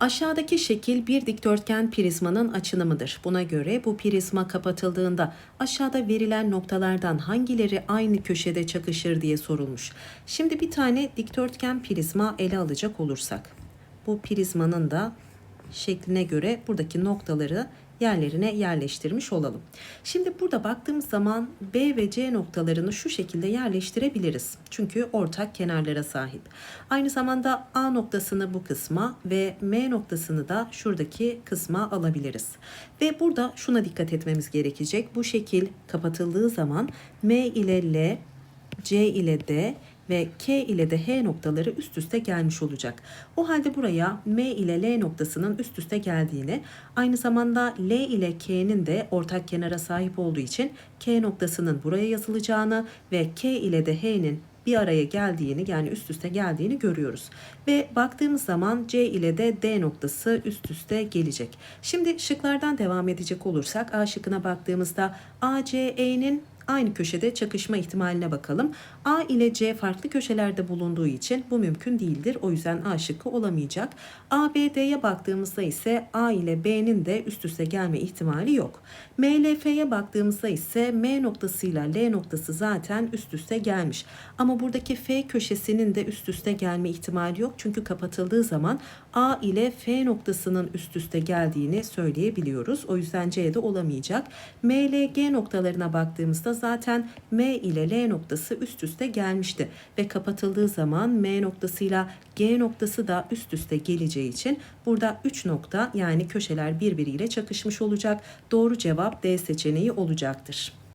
Aşağıdaki şekil bir dikdörtgen prizmanın açınımıdır. Buna göre bu prizma kapatıldığında aşağıda verilen noktalardan hangileri aynı köşede çakışır diye sorulmuş. Şimdi bir tane dikdörtgen prizma ele alacak olursak. Bu prizmanın da şekline göre buradaki noktaları yerlerine yerleştirmiş olalım. Şimdi burada baktığımız zaman B ve C noktalarını şu şekilde yerleştirebiliriz. Çünkü ortak kenarlara sahip. Aynı zamanda A noktasını bu kısma ve M noktasını da şuradaki kısma alabiliriz. Ve burada şuna dikkat etmemiz gerekecek. Bu şekil kapatıldığı zaman M ile L, C ile D ve K ile de H noktaları üst üste gelmiş olacak. O halde buraya M ile L noktasının üst üste geldiğini, aynı zamanda L ile K'nin de ortak kenara sahip olduğu için K noktasının buraya yazılacağını ve K ile de H'nin bir araya geldiğini yani üst üste geldiğini görüyoruz. Ve baktığımız zaman C ile de D noktası üst üste gelecek. Şimdi şıklardan devam edecek olursak A şıkkına baktığımızda ACE'nin aynı köşede çakışma ihtimaline bakalım. A ile C farklı köşelerde bulunduğu için bu mümkün değildir. O yüzden A şıkkı olamayacak. A, B, D'ye baktığımızda ise A ile B'nin de üst üste gelme ihtimali yok. M ile F'ye baktığımızda ise M noktasıyla L noktası zaten üst üste gelmiş. Ama buradaki F köşesinin de üst üste gelme ihtimali yok. Çünkü kapatıldığı zaman A ile F noktasının üst üste geldiğini söyleyebiliyoruz. O yüzden C'de olamayacak. M ile G noktalarına baktığımızda zaten M ile L noktası üst üste gelmişti. Ve kapatıldığı zaman M noktasıyla G noktası da üst üste geleceği için burada 3 nokta yani köşeler birbiriyle çakışmış olacak. Doğru cevap D seçeneği olacaktır.